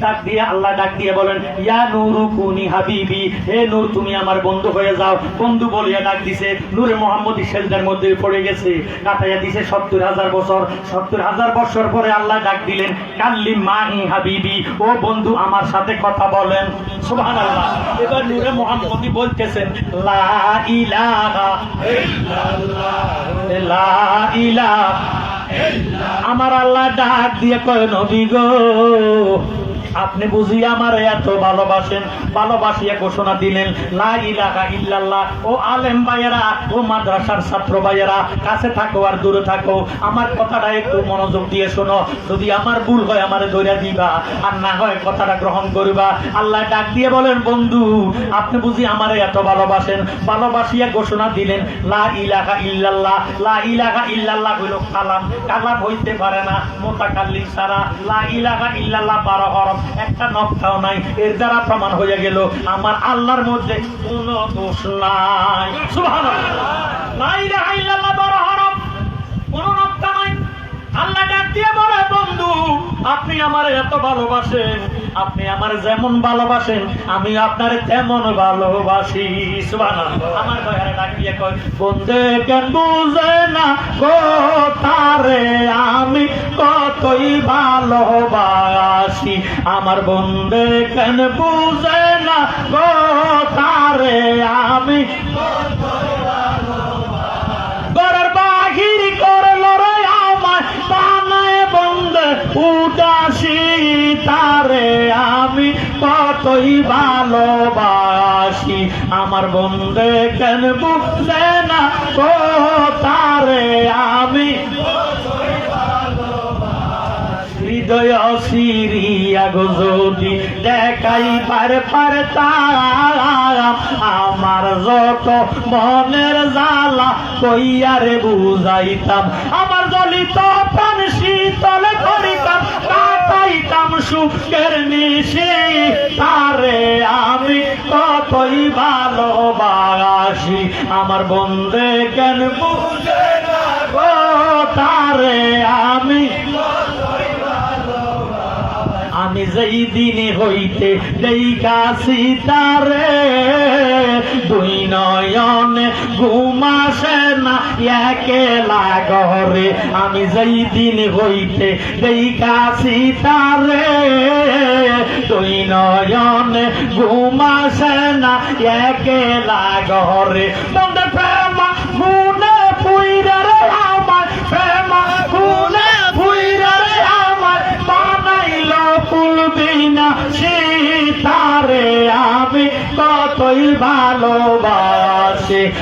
ডাক দিয়ে, আল্লাহ ডাক দিয়ে বলেন, ইয়া কুনি হাবিবি, হে নূর, তুমি আমার বন্ধু হয়ে যাও। বন্ধু বলিয়া ডাক দিছে, নূরে মোহাম্মদী মধ্যে পড়ে গেছে। কাটাইয়া দিছে সত্তর হাজার বছর। সত্তর হাজার বছর পরে আল্লাহ ডাক দিলেন, কাল্লি মাহি হাবিবি, ও বন্ধু, আমার সাথে কথা বলেন। সুবহানাল্লাহ। এবার নূরে মোহাম্মদী বলতেছেন, লা ইলাহা লা ইলাহা আমার আল্লাহ ডাক দিয়ে কয় নবী গো আপনি বুঝি আমার এত ভালোবাসেন, ভালোবাসিয়া ঘোষণা দিলেন, লা ইলাহা ইল্লাল্লাহ। ও আলেম ভাইয়েরা, ও মাদ্রাসার ছাত্র ভাইয়েরা, কাছে থাকো আর দূরে থাকো। আমার কথাটা একটু মনোযোগ দিয়ে শোনো। যদি আমার ভুল হয়, আমারে ধরে দিবা। আর না হয়, কথাটা গ্রহণ করবা। আল্লাহ ডাক দিয়ে বলেন, বন্ধু, আপনি বুঝি আমার এত ভালোবাসেন, ভালোবাসিয়া ঘোষণা দিলেন, লা ইলাহা ইল্লাল্লাহ। লা ইলাহা ইল্লাল্লাহ হইল কালাম। কালাম হইতে পারে না মোতাকাল্লিম সারা। লা ইলাহা ইল্লাল্লাহ বারো হরফ। একটা নকশাও নাই, এর দ্বারা প্রমাণ হয়ে গেল, আমার আল্লাহর মধ্যে কোনো দোষ নাই। কোন নকশা নাই। আল্লাহ ডাক দিয়ে বলে, বন্ধু আপনি আমার এত ভালোবাসেন, আপনি আমার যেমন ভালোবাসেন, আমি আপনার তেমন ভালোবাসি। আমার কয় কেন বুঝে না আমি কতই ভালোবাসি। আমার বন্ধে কেন বুঝে না গো তারে, আমি উদাসী তারে আমি কতই ভালোবাসি। আমার বন্ধে কেন বুঝে না তো তারে আমি হৃদয় সিরিয়া গো যদি দেখাই পারে পারে আমার যত মনের জ্বালা, কইয়ারে বুঝাইতাম, আমার জলিত প্রাণ শীতল করিতাম, কাটাইতাম সুখের নিশি, তারে আমি কতই ভালোবাসি, আমার বন্ধে কেন বুঝে যেই দিনে হইতে দেখাছি তারে দুই নয়নে ঘুমাসে না, একেলা ঘরে। আমি যেই দিন হইতে দেখাছি তারে দুই নয়নে ঘুমাসে না, একেলা ঘরে।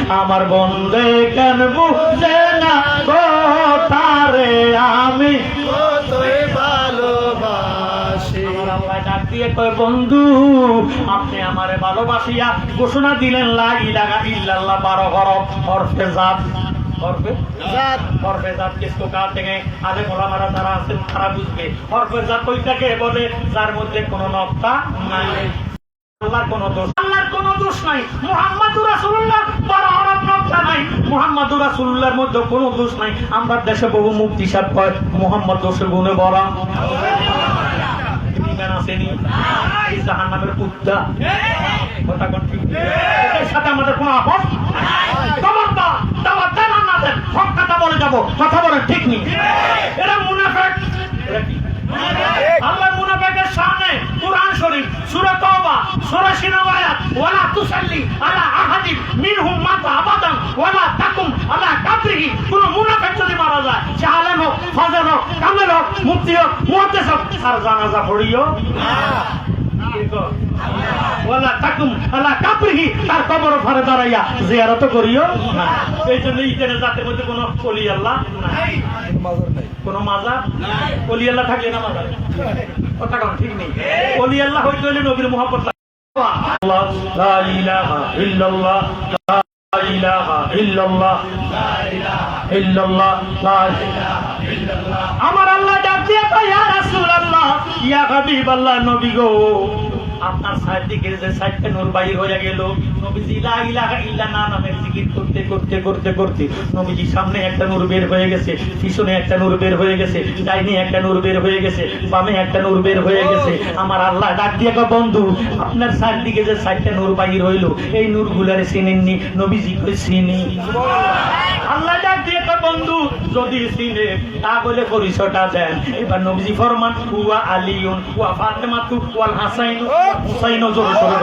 আমার বন্ধে কেন বুঝে না গো তারে আমি? দিয়ে কয় বন্ধু আপনি আমারে ভালোবাসিয়া ঘোষণা দিলেন লা ইলাহা ইল্লাল্লাহ বারো হরফ হরফে জাত। হরফে? জাত। হরফে জাত কিসকো কাটে গে আলে মোলামারা যারা আছেন তারা বুঝবে। হরফে জাত ওইটাকে বলে যার মধ্যে কোনো নকতা নাই। আল্লাহর কোনো দোষ আল্লাহর দোষ নাই। মুহাম্মাদুর রাসূলুল্লাহ বড় নাই। মুহাম্মাদুর রাসূলুল্লাহর মধ্যে কোনো দোষ নাই। আমরা দেশে বহু মুক্তি সাহেব কয় মুহাম্মদ দোষের গুণে বড়। কথা বলে কথা বলেন ঠিক নেই। এরা মুনাফেক। আল্লাহর মুনাফেকের সামনে কুরআন শরীফ সূরা তওবা সূরা সিনাওয়ায়াত ওয়ালা তুসাল্লি আলা আহাদিন মিনহুম মাতা আবাদান ওয়ালা তাকুম আলা কাবরিহি কোন মুনাফেক যদি মারা যায় সে আলেম হোক ফাজেল হোক কামেল হোক মুফতি হোক মুহাদ্দিস হোক তার জানাজা পড়িও ওয়ালা তাকুম আলা কাবরিহি তার কবর ঘরে দাঁড়াইয়া জিয়ারত করিও। না এই জন্য ইতেনে জাতের মধ্যে কোনো কলি আল্লাহ নাই। কোন মাজার? অলি আল্লাহ থাকলে না মাজার? কথা কোন ঠিক নেই। অলি আল্লাহ হইতে হইলে নবীর মোহাম্মদ আল্লাহ লা ইলাহা ইল্লাল্লাহ লা ইলাহা ইল্লাল্লাহ ইল্লাল্লাহ। লা আমার আল্লাহ ডাক দিয়ে ইয়া রাসূলুল্লাহ ইয়া হাবিবাল্লাহ নবী গো। আপনার সাইড দিকে যে সাইডটা নূর বাইর হয়ে গেল। নবীজি লা ইলাহা ইল্লা না নামের জিকির করতে করতে করতে করতে নবীজির সামনে একটা নূর বের হয়ে গেছে পিছনে একটা নূর বের হয়ে গেছে ডাইনে একটা নূর বের হয়ে গেছে বামে একটা নূর বের হয়ে গেছে। আমার আল্লাহ ডাক দিয়ে বন্ধু আপনার সাইড দিকে যে সাইডটা নূর বাইর হইল এই নূর গুলারে চিনেননি? নবীজি কই চিনি। আল্লাহ ডাক দিয়ে বন্ধু, যদি চিনে, তাহলে পরিচয়টা দেন। এবার নবজি ফরমান কুয়া আলিউন কুয়া ফাতেমা তু কুয়াল হাসাইন হুসাইন জোরে জোরে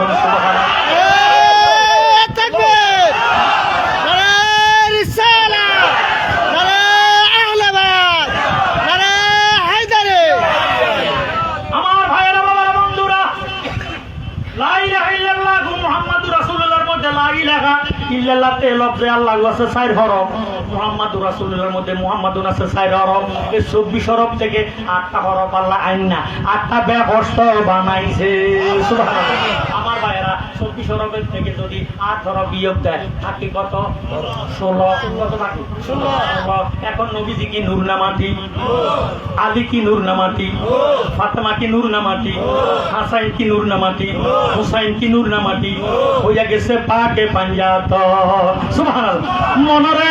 লা তে আল্লাহ আছে চার হরফ মুহাম্মাদুর রাসূলুল্লাহর মধ্যে মুহাম্মাদুন আছে চার হরফ এই 24 হরফ থেকে আটটা হরফ আল্লাহ আইন না আটটা ব্যবস্থা বানাইছে। আমার ভাইয়েরা 24 হরফের থেকে যদি আট হরফ বিয়োগ দেয়, থাকে কত? 16 কত থাকে 16 এখন নবীজি কি নূর না মাটি? আলী কি নূর না মাটি? ফাতেমা কি নূর না মাটি? হাসাইন কি নূর না মাটি? হুসাইন কি নূর না মাটি? হইয়া গেছে পাকে পাঞ্জাত। সুবহানাল্লাহ। মনরে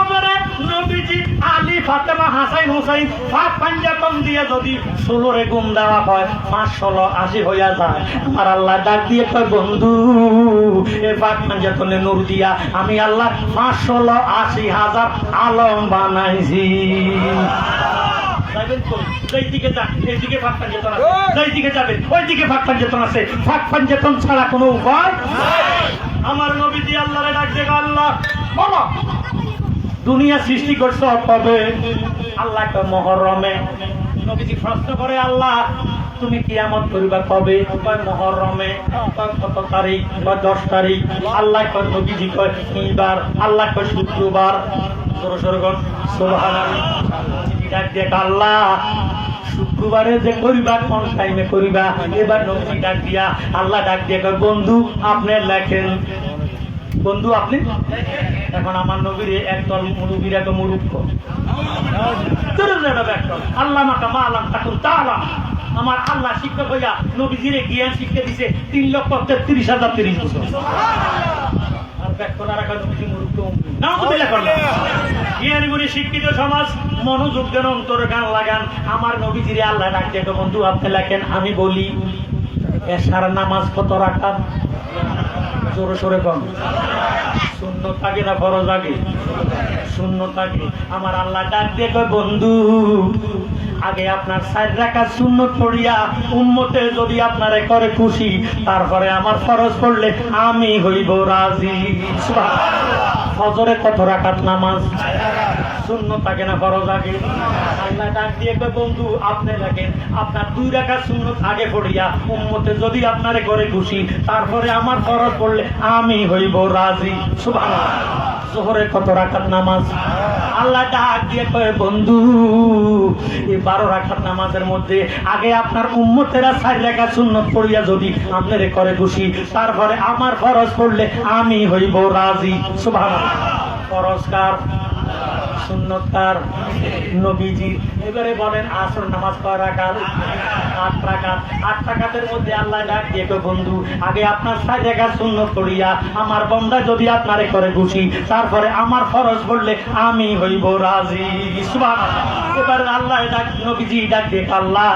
ফাতেমা হাসাইন হুসাইন ফাঁক পাঞ্জাতন দিয়ে যদি ষোলোরে গুম দেওয়া হয় পাঁচ ষোলো আশি হইয়া যায়। আমার আল্লাহ ডাক দিয়ে কয় বন্ধু এ ফাঁক পাঞ্জাতনে নূর দিয়া আমি আল্লাহ পাঁচ ষোলো আশি হাজার আলম বানাইছি। ছাড়া কোনো আমার নবীজি আল্লাহরে ডাক দিয়ে কয়, আল্লাহ বলো। দুনিয়া সৃষ্টি করছ কবে আল্লাহ কয় মহরমে। নবীজি প্রশ্ন করে, আল্লাহ, তুমি কিয়ামত করিবা কবে? কয়, মহরমে। কত তারিখ? কয়, দশ তারিখ? আল্লাহ কয়, নবীজি কয় এইবার আল্লাহ কয়, শুক্রবার। সরো সরগণ সুবহানাল্লাহ। নবীজি ডাক দিয়ে আল্লাহ, শুক্রবারে যে করিবা, কোন টাইমে করিবা? এবার নবীজি ডাক দিয়া, আল্লাহ ডাক দিয়ে বন্ধু, আপনি লেখেন বন্ধু আপনি? এখন আমার নবীর একদল নবীর এক মুরুক্ষ আল্লাহ মাকা মা আলাম তাকুন তালা আমার আল্লাহ শিক্ষক হইয়া নবীজিরে জ্ঞান শিক্ষা দিছে তিন লক্ষ তেত্রিশ হাজার তিরিশ বছর। আর ব্যাখ্যা না রাখা নবীজি মুরুক্ষ নাউজুবিল্লাহ করলাম। জ্ঞানী গুণী শিক্ষিত সমাজ, মনোযোগ দেন অন্তরে গান লাগান। আমার নবীজিরে আল্লাহ ডাকতে বন্ধু আপনি লেখেন, আমি বলি এসার নামাজ কত রাখার জোরে সোরে কম শূন্য থাকে না ফরজ আগে? শূন্য থাকে। আমার আল্লাহ ডাক দিয়ে কয়, বন্ধু, আগে আপনার সাইড রাখা শূন্য পড়িয়া উন্মতে যদি আপনারে করে খুশি, তারপরে আমার ফরজ পড়লে আমি হইব রাজি। ফজরে কত রাখাত নামাজ? থাকে না, ফরজ আগে আল্লাহ ডাক দিয়ে বন্ধু, আপনি দেখেন, আপনার দুই রাখা আগে পড়িয়া উম্মতে যদি আপনারে করে খুশি তারপরে আমার ফরজ পড়লে আমি হইব রাজি। সুবহানাল্লাহ। জোহরে কত রাখাত নামাজ? আল্লাহ ডাক দিয়ে কয়, বন্ধু, এই বারো রাখাত নামাজের মধ্যে আগে আপনার উম্মতেরা চার রেখা সুন্নত পড়িয়া যদি আপনারে করে খুশি তারপরে আমার ফরজ পড়লে আমি হইব রাজি। সুবহানাল্লাহ। ফরজকার সুন্নতকার নবীজি। এবারে বলেন, আসর নামাজ কয় রাকাত? আট রাকাত। আট রাকাতের মধ্যে আল্লাহ ডাক দিয়ে বন্ধু, আগে আপনার সাইড রেখা সুন্নত করিয়া আমার বন্দা যদি আপনারে করে খুশি তারপরে আমার ফরজ পড়লে আমি হইব রাজি। সুবহানাল্লাহ। এবারে আল্লাহ ডাক, নবীজি ডাক দিয়ে আল্লাহ,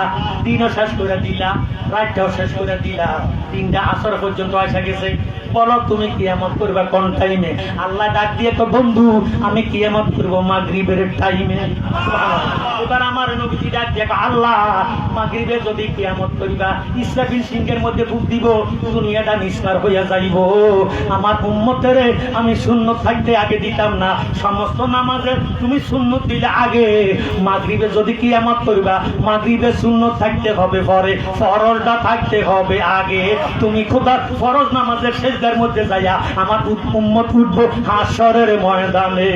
দিনও শেষ করে দিলা রাতটাও শেষ করে দিলা তিনটা আসর পর্যন্ত আসা গেছে বলো তুমি কিয়ামত করবা কোন টাইমে আল্লাহ ডাক দিয়ে তো বন্ধু, আমি কিয়ামত করব মাগরিবের টাইমে এবার আমার নবীজি ডাক দিয়ে আল্লাহ, মাগরিবে যদি কিয়ামত করিবা, ইসরাফিল সিংহের মধ্যে বুক দিব, দুনিয়াটা নিস্তার হইয়া যাইব। আমার উম্মতের আমি শূন্য থাকতে আগে দিতাম না। সমস্ত নামাজে তুমি শূন্য দিলে আগে। মাগরিবে যদি কিয়ামত করিবা, মাগরিবে শূন্য থাকতে হবে পরে, ফরজটা থাকতে হবে আগে। তুমি খোদার ফরজ নামাজের শেষদের মধ্যে যাইয়া আমার উম্মত উঠবো হাসরের ময়দানে।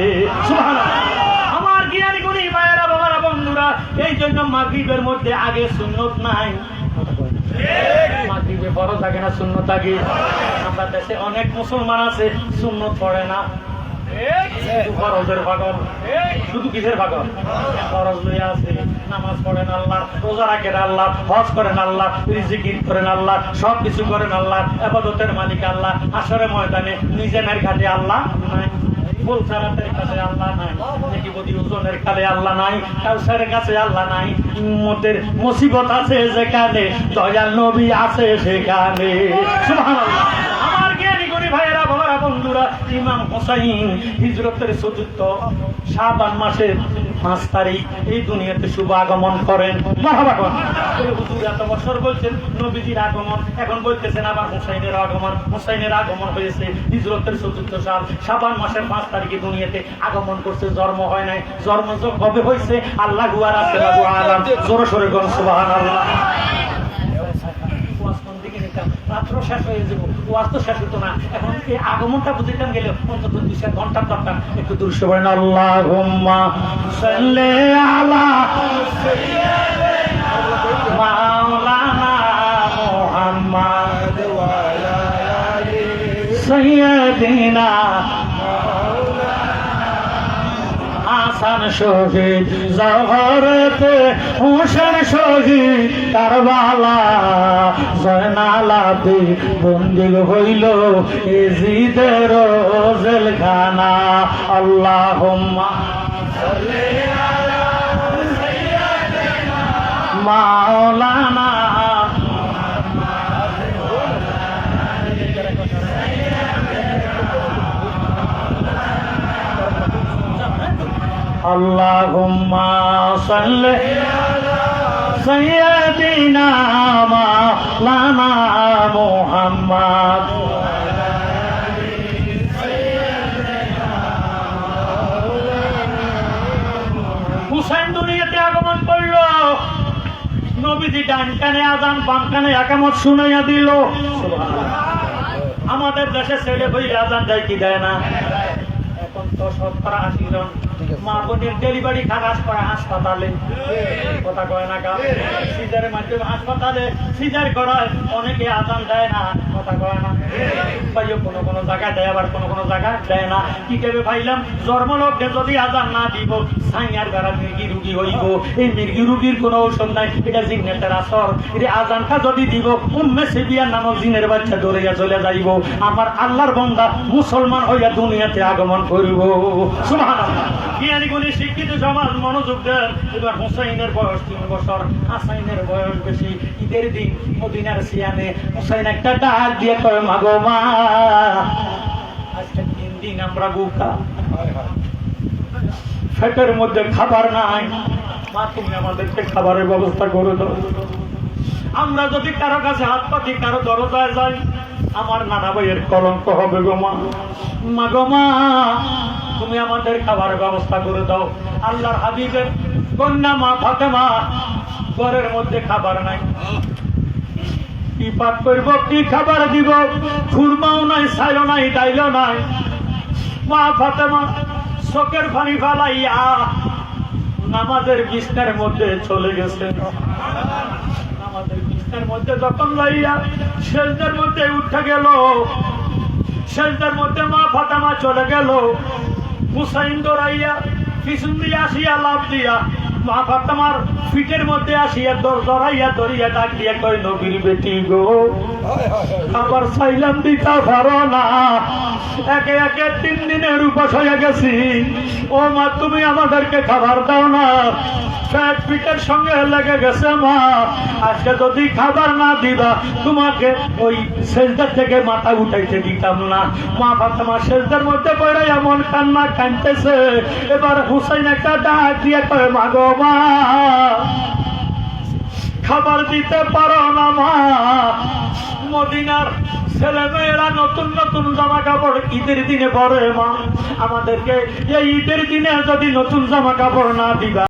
আমার জ্ঞানী গুণী মায়েরা, বাবারা, বন্ধুরা, এই জন্য মাগরিবের মধ্যে আগে সুন্নত নাই। মাগরিবে বড় থাকে না শূন্য থাকে আমরা দেশে অনেক মুসলমান আছে শূন্য পড়ে না। নামাজ আল্লাহ আল্লাহ আল্লাহ আল্লাহ আল্লাহ, আবাদতের মালিক আল্লাহ, আসরে ময়দানে নিজের ঘাটে আল্লাহ নাই কাছে আল্লাহ নাই ওজনের কালে আল্লাহ নাই, কাউসারের কাছে আল্লাহ নাই, উম্মতের মুসিবত আছে যেখানে, দয়াল নবী আছে সেখানে আমার জ্ঞানী করি ভাইয়েরা বাবারা বন্ধুরা ইমাম হোসাইন হিজরতের চতুর্থ শাবান মাসের পাঁচ তারিখ এই দুনিয়াতে শুভ আগমন করেন। হুজুর, এত বছর বলছেন নবীজির আগমন। এখন বলতেছেন আবার হুসাইনের আগমন। হুসাইনের আগমন হয়েছে হিজরতের চতুর্থ সাল। মাসের পাঁচ তারিখে দুনিয়াতে আগমন করছে, জন্ম হয় নাই। জন্ম কবে হয়েছে? আল্লাহ গুয়ার আছে জোরে সরে গন সুবাহান আল্লাহ নিতাম? শেষ হয়ে যাব, ওয়াজ তো শেষ হতো না এখন এই আগমনটা বুঝিতাম গেলে অন্তত দুই চার ঘণ্টার দরকার একটু দৃশ্য বলেন আল্লাহ আলা মাওলানা মুহাম্মদ সৈয়দিনা হাসান শহীদ জহরতে হুসেন শহীদ কারবালা জয়নালাতে বন্দিল হইল এজিদের জেলখানা আল্লাহ মাওলানা আল্লাহুম্মা সাল্লি সাইয়্যিদিনা মাওলানা মুহাম্মদ। হুসাইন দুনিয়াতে আগমন করল। নবীজি ডান কানে আজান, বাম কানে একামত শুনাইয়া দিল। আমাদের দেশে ছেলে বই আজান যাই কি দেয় না? এখন তো শতকরা আশি জন মা বোনের ডেলিভারি খারাপ করে হাসপাতালে। কথা কয় না গা সিজারের মাধ্যমে হাসপাতালে সিজার করায় অনেকে আজান দেয় না, কথা কয় না। কোনো কোনো কোনো দেয় না। ভাইলাম? যদি আজান না দিব এই কোনো নাই, এটা আজানটা যদি দিব নামক বাচ্চা আমার আল্লাহর বন্দা মুসলমান হইয়া দুনিয়াতে আগমন করিব। সুবহানাল্লাহ। জ্ঞানী শিক্ষিত সমাজ মনোযোগ দেন। এবার হুসাইনের বয়স তিন বছর। হাসাইনের বয়স বেশি। ঈদের দিন মদিনার সিয়ানে হুসাইন একটা ডাক দিয়ে কয় মাগো মা, আজকে তিন দিন আমরা পেটের মধ্যে খাবার নাই। মা, তুমি আমাদেরকে খাবারের ব্যবস্থা করে দাও। আমরা যদি কারও কাছে হাত পাতি, কারও দরজায় যাই আমার নানা ভাইয়ের কলঙ্ক হবে গো মা। গো মা, তুমি আমাদের খাবার ব্যবস্থা করে দাও। আল্লাহর হাবিবের কন্যা মা ফাতেমা, ঘরের মধ্যে খাবার নাই। কি পাক করব, কি খাবার দিব? খুরমাও নাই সাইলো নাই ডাইলো নাই। মা ফাতেমা চোখের পানি ফালাইয়া নামাজের বিছনার মধ্যে চলে গেছে। বিছনার মধ্যে যখন লাইয়া শেষদের মধ্যে উঠে গেল। শেষদের মধ্যে মা ফাতেমা চলে গেল। হুসাইন দৌড়াইয়া পিছন দিয়ে আসিয়া লাভ দিয়া মা ফাতেমার পিঠের মধ্যে আসিয়া দর জড়াইয়া ধরিয়া ডাক দিয়া কয় নবীর বেটি গো। আবার সাইলাম দিতা পারো না। একে একে তিন দিনের উপাস হয়ে গেছি। ও মা তুমি আমাদেরকে খাবার দাও না। পেট পিঠের সঙ্গে লেগে গেছে মা। আজকে যদি খাবার না দিবা তোমাকে ওই সেজদার থেকে মাথা উঠাইতে দিতাম না। মা ফাতেমা সেজদার মধ্যে পড়ে এমন কান্না কানতেছে এবার হুসাইন একটা ডাক দিয়ে কয় মা গো মা। খাবার দিতে পারো না, মা। মদিনার ছেলে মেয়েরা নতুন নতুন জামা কাপড় ঈদের দিনে পরে, মা। আমাদেরকে এই ঈদের দিনে যদি নতুন জামা কাপড় না দিবা।